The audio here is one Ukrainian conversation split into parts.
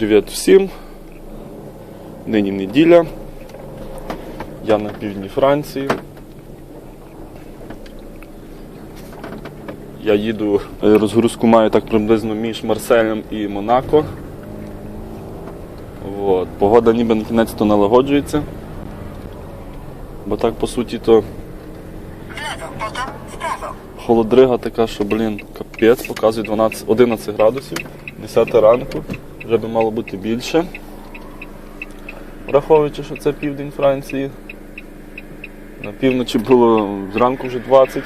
Привіт всім. Нині неділя. Я на півдні Франції. Я їду, е, розгрузку маю так приблизно між Марселем і Монако. От. Погода ніби на кінець то налагоджується. Бо так по суті то холодрига така, що, блін, капець, показує 12, 11 градусів, 10 ранку, вже би мало бути більше. Враховуючи, що це південь Франції. На півночі було зранку вже 20.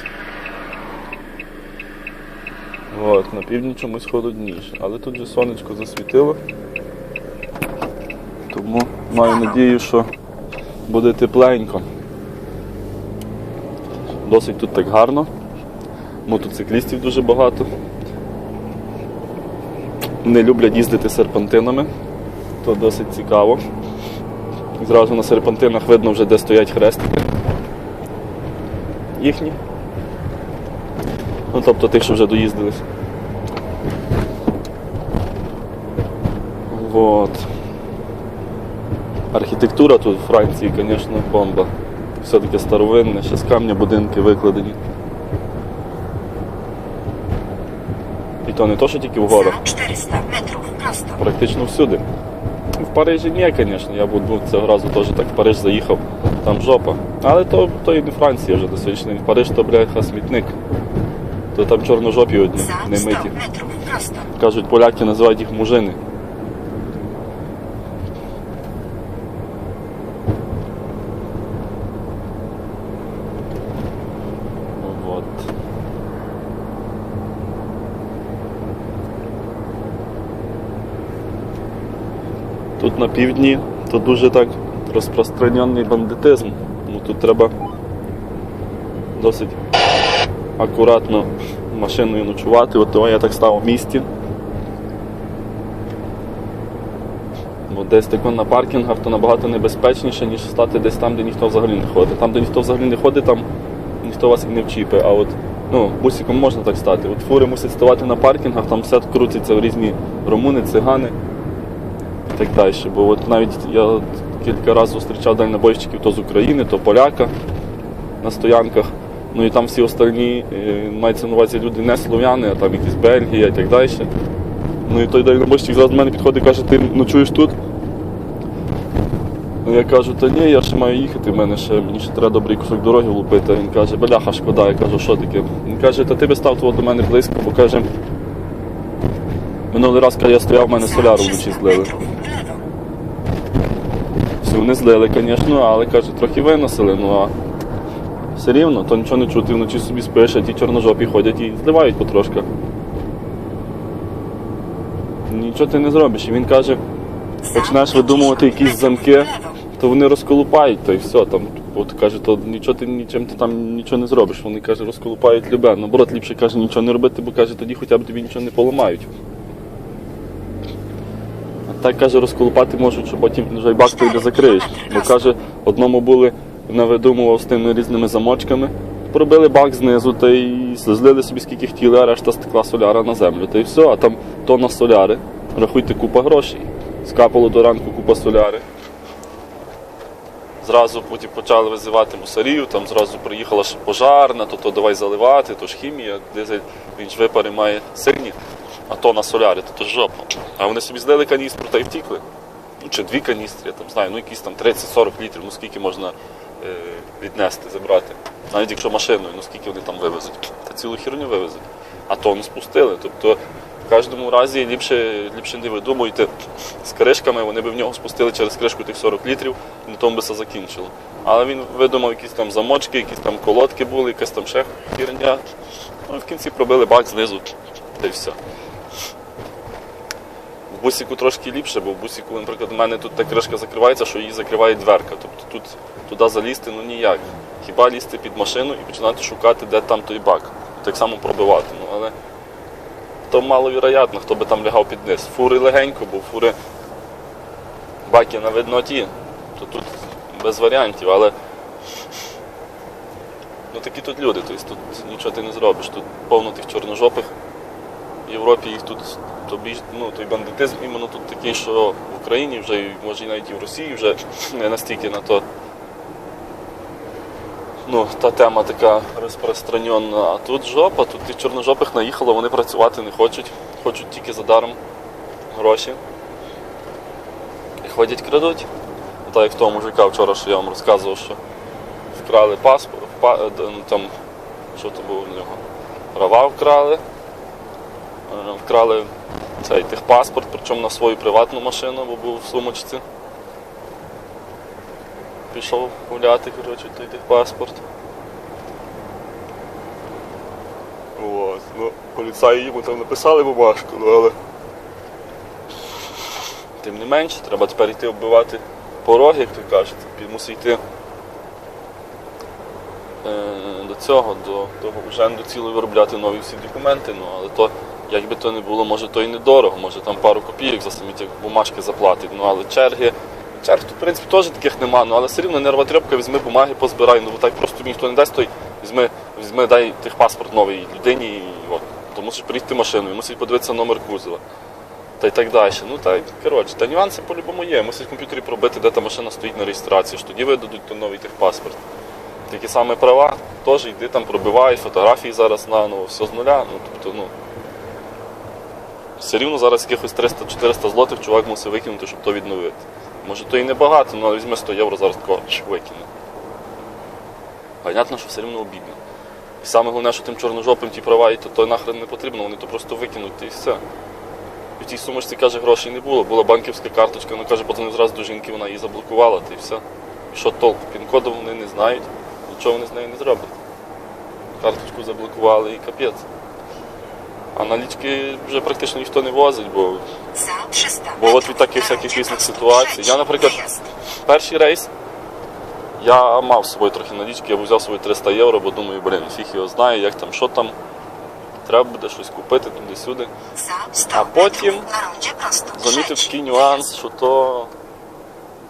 От, на півдні чомусь холодніше. Але тут же сонечко засвітило. Тому маю надію, що буде тепленько. Досить тут так гарно. Мотоциклістів дуже багато. Не люблять їздити серпантинами, то досить цікаво. Зразу на серпантинах видно вже, де стоять хрестики. Їхні. Ну, тобто тих, що вже доїздились. Вот. Архітектура тут в Франції, звісно, бомба. Все-таки старовинне, ще з камня будинки викладені. То не то, що тільки в горах, 400 метрів просто. практично всюди. В Парижі ні, звісно, я був цього разу теж так в Париж заїхав, там жопа. Але то, то і не Франція вже до сьогоднішнього. дня. Париж то, бляха, смітник. То там чорножопі одні, не миті. Кажуть, поляки називають їх мужини. Вот. Тут на півдні то дуже так розпространений бандитизм. Ну, тут треба досить акуратно машиною ночувати. От я так став в місті. Бо десь тако на паркінгах то набагато небезпечніше, ніж стати десь там, де ніхто взагалі не ходить. Там, де ніхто взагалі не ходить, там ніхто вас і не вчіпить. А от ну, бусиком можна так стати. От фури мусять ставати на паркінгах, там все крутиться в різні румуни, цигани так далі. Бо от навіть я кілька разів зустрічав дальнобойщиків то з України, то поляка на стоянках. Ну і там всі остальні, е, мається на увазі люди не слов'яни, а там якісь Бельгія і так далі. Ну і той дальнобойщик зразу до мене підходить і каже, ти ночуєш тут? Ну я кажу, та ні, я ще маю їхати, в мене ще мені ще треба добрий кусок дороги влупити. Він каже, бляха, шкода. Я кажу, що таке? Він каже, та ти би став того до мене близько, бо каже, минулий раз, коли я стояв, в мене соляру 300 вночі злили. Всю не злили, звісно, але каже, трохи виносили, ну а все рівно, то нічого не чути, вночі собі спиш, а ті чорножопі ходять і зливають потрошки. Нічого ти не зробиш. І він каже, 50 видумувати якісь замки, то вони розколупають, то і все. Там, от каже, то нічого ти нічим ти там нічого не зробиш. Вони каже, розколупають любе. Наоборот, ліпше каже, нічого не робити, бо каже, тоді хоча б тобі нічого не поламають. Так каже, розколупати можуть, що потім вже й бак ти не закриєш. Бо каже, одному були навидумував з тими різними замочками. Пробили бак знизу та й злили собі скільки хотіли, а решта стекла соляра на землю. Та й все, а там тонна соляри. Рахуйте, купа грошей. Скапало до ранку купа соляри. Зразу потім почали визивати мусарів, там зразу приїхала ж пожарна, то, то давай заливати, то ж хімія, дизель, він ж випари має сильні, а то на соляри, то, то жопа. А вони собі злили каністру та й втікли. Ну, чи дві каністри, я там знаю, ну якісь там 30-40 літрів, ну скільки можна е, віднести, забрати. Навіть якщо машиною, ну скільки вони там вивезуть. Та цілу херню вивезуть. А то не спустили. Тобто в кожному разі ліпше, ліпше не видумуйте з кришками, вони б в нього спустили через кришку тих 40 літрів, і на тому би все закінчило. Але він видумав якісь там замочки, якісь там колодки були, якась там ще херня. Ну, і в кінці пробили бак знизу, та й все. В бусіку трошки ліпше, бо в бусіку, наприклад, у мене тут та кришка закривається, що її закриває дверка. Тобто тут туди залізти ну ніяк. Хіба лізти під машину і починати шукати, де там той бак. Так само пробивати. Ну, але то маловіроятно, хто би там лягав під низ. Фури легенько, бо фури баки на видноті, то тут без варіантів, але ну такі тут люди, тобто тут нічого ти не зробиш. Тут повно тих чорножопих. В Європі їх тут то більш, ну, той бандитизм іменно тут такий, що в Україні вже, може і навіть і в Росії вже не настільки на то. Ну, та тема така розпространена. А тут жопа, тут тих чорножопих наїхало, вони працювати не хочуть, хочуть тільки за даром гроші. І ходять крадуть. Ну, Так як того мужика вчора, що я вам розказував, що вкрали паспорт, па, е, ну, там, що то було в нього? Права вкрали, вкрали цей техпаспорт, причому на свою приватну машину, бо був в сумочці. Пішов гуляти, коротше, той техпаспорт. От, ну, поліцаї йому там написали бумажку, ну, але. Тим не менше, треба тепер йти оббивати пороги, як то кажуть, мусить йти е, до цього, до того уженду цілої виробляти нові всі документи. Ну, але то, як би то не було, може то і недорого, може там пару копійок за самі бумажки заплатить. Ну, але черги. Черг в принципі, теж таких нема, ну, але все рівно нервотрепка, візьми бумаги, позбирай. Ну, бо так просто ніхто не дасть, той візьми, візьми, дай техпаспорт новий людині і от. То мусиш приїхати машиною, мусиш подивитися номер кузова. Та й так далі. Ну та й коротше, та нюанси по-любому є. Мусить в комп'ютері пробити, де та машина стоїть на реєстрації, що тоді видадуть то новий техпаспорт. Такі самі права, теж йди там пробивай, фотографії зараз наново, все з нуля. Ну, тобто, ну, все рівно зараз якихось 300-400 злотих чувак мусить викинути, щоб то відновити. Може то і небагато, ну, але візьми 100 євро зараз тако чш, викине. Понятно, що все рівно обідно. І саме головне, що тим чорножопим ті права, і то, то нахрен не потрібно, вони то просто викинуть і все. В тій сумочці каже, грошей не було. Була банківська карточка, вона каже, потім зразу до жінки вона її заблокувала, та і все. І що толку? Пін-коду вони не знають, нічого вони з нею не зроблять. Карточку заблокували і капець. А налічки вже практично ніхто не возить, бо Бо от від таких всяких різних ситуацій. Я, наприклад, перший рейс я мав з собою трохи налічки, я взяв собі 300 євро, бо думаю, блін, фіг його знає, як там, що там. Треба буде щось купити туди-сюди. А потім. Замітив такий нюанс, що то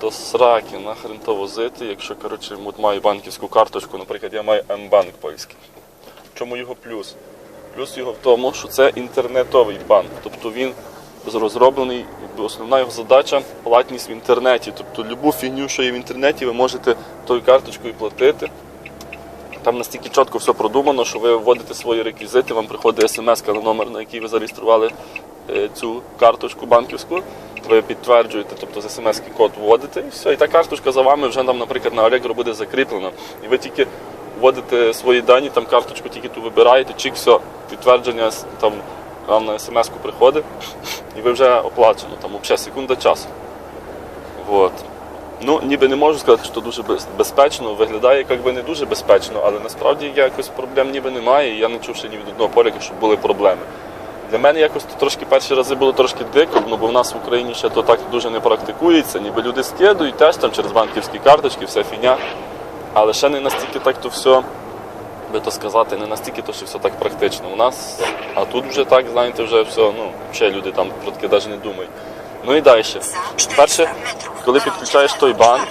до сраки нахрен то возити, якщо коротше, от маю банківську карточку, наприклад, я маю М-банк польський. В чому його плюс? Плюс його в тому, що це інтернетовий банк. Тобто він розроблений, основна його задача платність в інтернеті. Тобто любу фігню, що є в інтернеті, ви можете тою карточкою платити. Там настільки чітко все продумано, що ви вводите свої реквізити, вам приходить смс на номер, на який ви зареєстрували е, цю карточку банківську. Ви підтверджуєте, тобто з смс код вводите, і все. І та карточка за вами вже там, наприклад, на Allegro буде закріплена. І ви тільки вводите свої дані, там карточку тільки ту вибираєте, чик, все, підтвердження там вам на смс-ку приходить, і ви вже оплачено, там взагалі секунда часу. Вот. Ну, ніби не можу сказати, що дуже безпечно. Виглядає якби не дуже безпечно, але насправді якось проблем ніби немає. І я не чув ще ні від одного поляка, щоб були проблеми. Для мене якось то трошки перші рази було трошки дико, ну бо в нас в Україні ще то так дуже не практикується. Ніби люди скидують теж там через банківські карточки, вся фігня. Але ще не настільки так то все, би то сказати, не настільки то що все так практично. У нас, а тут вже так, знаєте, вже все, ну, ще люди там про таке навіть не думають. Ну і далі. Перше, коли підключаєш той банк.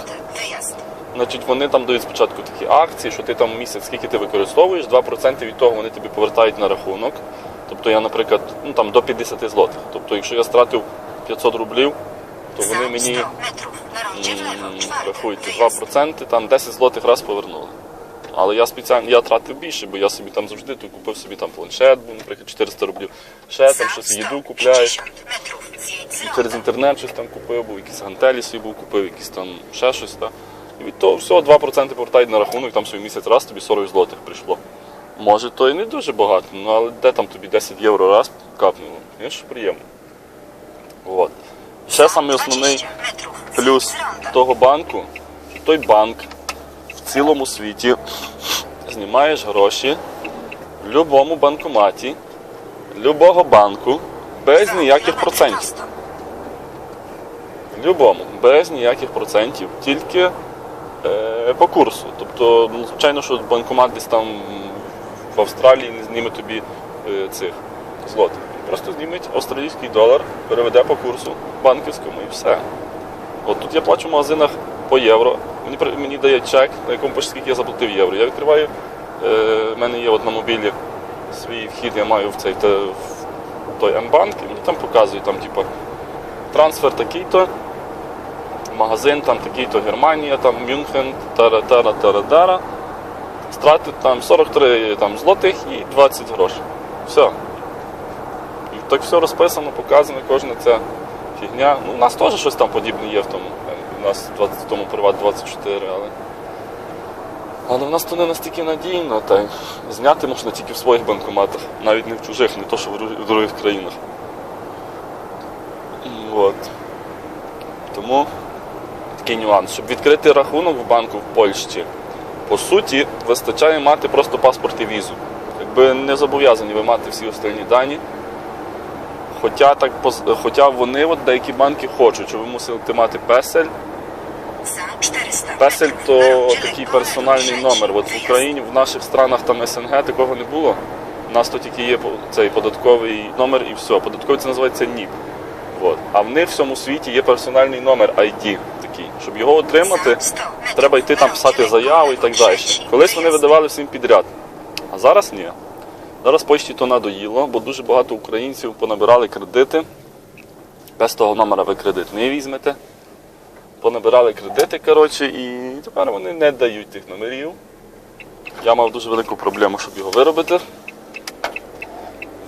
Значить, вони там дають спочатку такі акції, що ти там місяць, скільки ти використовуєш, 2% від того вони тобі повертають на рахунок. Тобто я, наприклад, ну там до 50 злотих. Тобто, якщо я стратив 500 рублів, то вони мені 100 metrów na rondzie w lewo. м, Czwarty рахуйте 2%, там 10 злотих раз повернули. Але я спеціально я тратив більше, бо я собі там завжди то купив собі там планшет, наприклад, 400 рублів. Ще там щось їду купляєш. 150 metrów zjedź z І через інтернет щось там купив, був якісь гантелі собі був купив, якісь там ще щось. Та. І від того всього 2% повертають на рахунок, там свій місяць раз тобі 40 злотих прийшло. Може, то і не дуже багато, ну але де там тобі 10 євро раз капнуло? Звісно, приємно. От. Ще саме основний плюс того банку, той банк в цілому світі знімаєш гроші в будь-якому банкоматі, любого банку без ніяких процентів. Любому, без ніяких процентів, тільки е, по курсу. Тобто, ну, звичайно, що банкомат десь там в Австралії не зніме тобі е, цих злотих. Просто знімить австралійський долар, переведе по курсу банківському і все. От тут я плачу в магазинах по євро. Мені, мені дає чек, на якому пише, скільки я заплатив євро. Я відкриваю, е, в мене є от на мобілі свій вхід, я маю в цей в той М-банк, і мені там показують, там, типу, трансфер такий-то, магазин там такий-то Германія, там Мюнхен, тара-тара, тара-дара. Страти там 43 там, злотих і 20 грошей. Все. Так все розписано, показано, кожна ця фігня. Ну, у нас теж щось там подібне є в тому. У нас 20, в тому приват 24, але. Але в нас то не настільки надійно, та й зняти можна тільки в своїх банкоматах, навіть не в чужих, не то, що в друг- в других країнах. От. Тому такий нюанс. Щоб відкрити рахунок в банку в Польщі, по суті, вистачає мати просто паспорт і візу. Якби не зобов'язані ви мати всі остальні дані. Хоча, так, хоча вони, от деякі банки хочуть, щоб ви мусили мати песель. Песель то такий персональний номер. От в. Україні, в наших странах там СНГ такого не було. У нас то тільки є цей податковий номер і все. Податковий це називається НІП. От. А в них в всьому світі є персональний номер ID такий. Щоб його отримати, За 100 metrów треба йти там писати заяву і так далі. Колись вони видавали всім підряд. А зараз ні. Зараз почті то надоїло, бо дуже багато українців понабирали кредити. Без того номера ви кредит не візьмете. Понабирали кредити, коротше, і тепер вони не дають тих номерів. Я мав дуже велику проблему, щоб його виробити.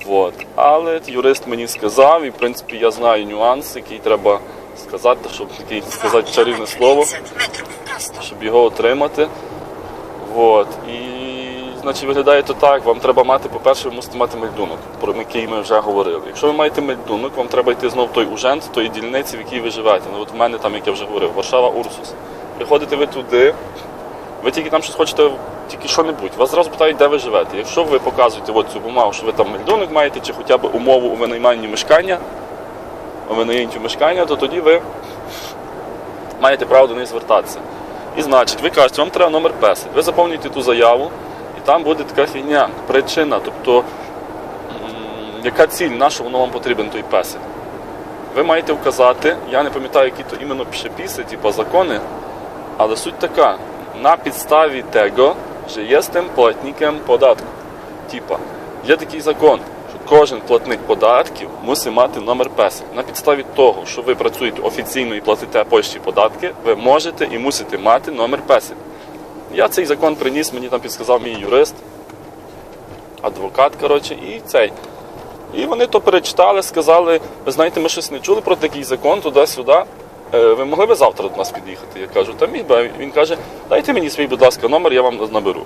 Вот. Але юрист мені сказав, і в принципі я знаю нюанс, який треба сказати, щоб такий сказати чарівне слово 500 metrów prosto. щоб його отримати. Вот. І значить виглядає то так, вам треба мати, по-перше, ви мусите мати мельдунок, про який ми вже говорили. Якщо ви маєте мельдунок, вам треба йти знов в той ужент, тої дільниці, в якій ви живете. Ну от в мене там, як я вже говорив, Варшава Урсус. Приходите ви туди, ви тільки там щось хочете, тільки що-небудь. Вас зразу питають, де ви живете. Якщо ви показуєте от цю бумагу, що ви там мельдунок маєте, чи хоча б умову у винайманні мешкання, у винайняттю мешкання, то тоді ви маєте право до них звертатися. І значить, ви кажете, вам треба номер песель. Ви заповнюєте ту заяву, там буде така фігня, причина. Тобто, яка ціль, на що воно вам потрібен той песель? Ви маєте вказати, я не пам'ятаю, які то іменно піси, типу закони, але суть така, на підставі того, що є з тим платником податку. Типа, є такий закон, що кожен платник податків мусить мати номер песель. На підставі того, що ви працюєте офіційно і платите пошті податки, ви можете і мусите мати номер песель. Я цей закон приніс, мені там підсказав мій юрист, адвокат, коротше, і цей. І вони то перечитали, сказали, ви знаєте, ми щось не чули про такий закон туди-сюди. Е, Ви могли би завтра до нас під'їхати? Я кажу, та міг би. Він каже, дайте мені свій, будь ласка, номер, я вам наберу.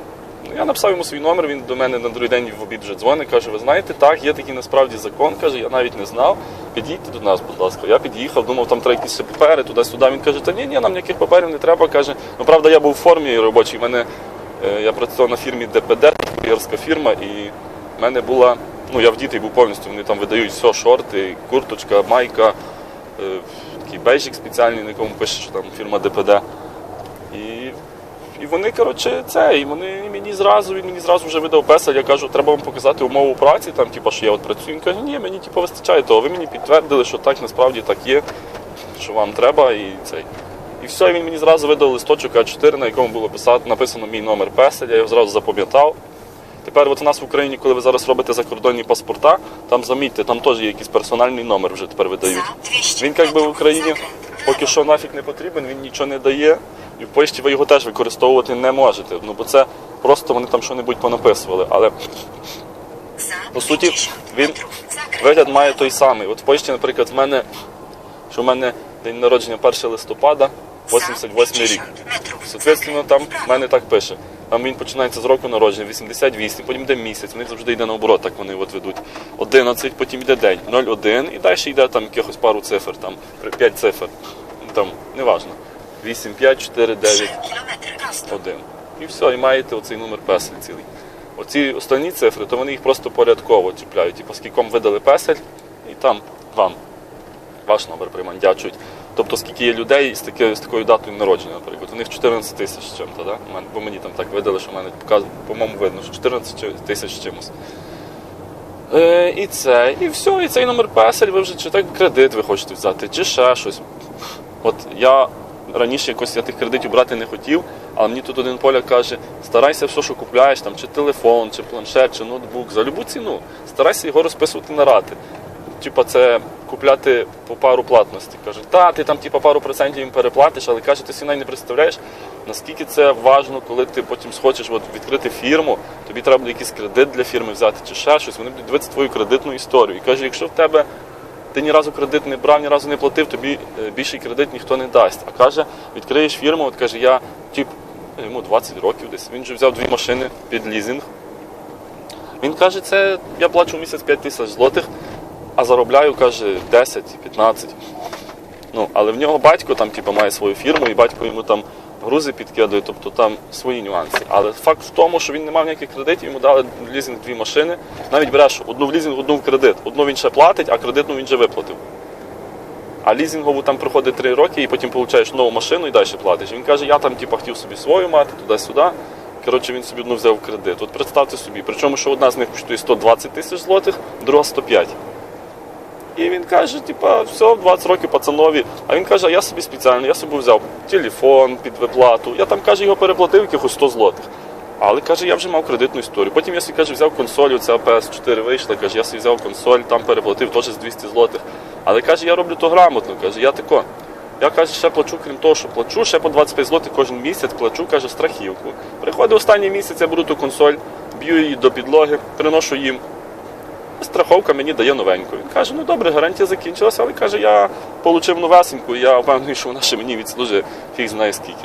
Я написав йому свій номер, він до мене на другий день в обід вже дзвонить, каже, ви знаєте, так, є такий насправді закон, каже, я навіть не знав. Під'їдьте до нас, будь ласка. Я під'їхав, думав, там треба якісь папери, туди-сюди. Він каже, та ні, ні, нам ніяких паперів не треба. Каже, ну правда, я був в формі робочій. Мене е, я працював на фірмі ДПД, кур'єрська фірма, і в мене була, ну я вдітий був повністю, вони там видають все, шорти, курточка, майка, е, такий бейджик спеціальний, на якому пише, що там фірма ДПД. І, і вони, коротше, це, і вони мені зразу, він мені зразу вже видав песель, я кажу, треба вам показати умову праці, там, типу, що я от працюю. Він каже, ні, мені типу, вистачає того. Ви мені підтвердили, що так насправді так є, що вам треба, і цей. І все, і він мені зразу видав листочок А4, на якому було писати, написано мій номер песель, я його зразу запам'ятав. Тепер от у нас в Україні, коли ви зараз робите закордонні паспорта, там замітьте, там теж є якийсь персональний номер вже тепер видають. Він як би в Україні поки що нафіг не потрібен, він нічого не дає. І в пошті ви його теж використовувати не можете. Ну бо це просто вони там що-небудь понаписували. Але по суті він вигляд має той самий. От в пошті, наприклад, в мене, що в мене день народження 1 листопада, 88 рік. Соответственно, там в мене так пише. Там він починається з року народження, 88, потім йде місяць, вони завжди йде наоборот, так вони от ведуть. 11, потім йде день, 01, і далі йде там якихось пару цифр, там 5 цифр. Там, неважно. 8, 5, 4, 9, 3 kilometry prosto. 1. І все, і маєте оцей номер песель цілий. Оці останні цифри, то вони їх просто порядково чіпляють. Типу, скільки вам видали песель, і там вам ваш номер примандячують. Тобто, скільки є людей з, таки, з такою датою народження, наприклад. У них 14 тисяч з чим-то, да? Бо мені там так видали, що в мене по-моєму видно, що 14 тисяч з чимось. Е, і це, і все, і цей номер песель, ви вже чи так кредит ви хочете взяти, чи ще щось. От я раніше якось я тих кредитів брати не хотів, але мені тут один поляк каже, старайся все, що купляєш, там, чи телефон, чи планшет, чи ноутбук, за любу ціну. Старайся його розписувати на рати. типа, це купляти по пару платності. Каже, та, ти там типа, пару процентів їм переплатиш, але каже, ти сінай не представляєш, наскільки це важно, коли ти потім схочеш от, відкрити фірму, тобі треба якийсь кредит для фірми взяти чи ще щось, вони будуть дивитися твою кредитну історію. І каже, якщо в тебе ти ні разу кредит не брав, ні разу не платив, тобі е, більший кредит ніхто не дасть. А каже, відкриєш фірму, от каже, я тип, йому 20 років десь. Він вже взяв дві машини під лізинг. Він каже, це я плачу місяць 5 тисяч злотих, а заробляю, каже, 10-15. Ну, але в нього батько там, типу, має свою фірму, і батько йому там грузи підкидує, тобто там свої нюанси. Але факт в тому, що він не мав ніяких кредитів, йому дали в лізинг дві машини. Навіть береш одну в лізинг, одну в кредит. Одну він ще платить, а кредитну він вже виплатив. А лізингову там проходить 3 роки і потім получаєш нову машину і далі платиш. Він каже, я там типу, хотів собі свою мати, туди-сюди. Коротше, він собі одну взяв кредит. От представте собі, причому, що одна з них коштує 120 тисяч злотих, друга 105. І він каже, типа, все, 20 років пацанові. А він каже, а я собі спеціально, я собі взяв телефон під виплату. Я там каже, його переплатив якихось 100 злотих. Але каже, я вже мав кредитну історію. Потім я собі каже, взяв консоль, оця PS4 вийшла, каже, я собі взяв консоль, там переплатив теж з 200 злотих. Але каже, я роблю то грамотно. Каже, я тако. Я каже, ще плачу, крім того, що плачу, ще по 25 злотих кожен місяць плачу, каже, страхівку. Приходить останній місяць, я беру ту консоль, б'ю її до підлоги, приношу їм. Страховка мені дає новеньку. Він каже, ну добре, гарантія закінчилася, але каже, я отримав новесеньку, і я впевнений, що вона ще мені відслужить фіг знає скільки.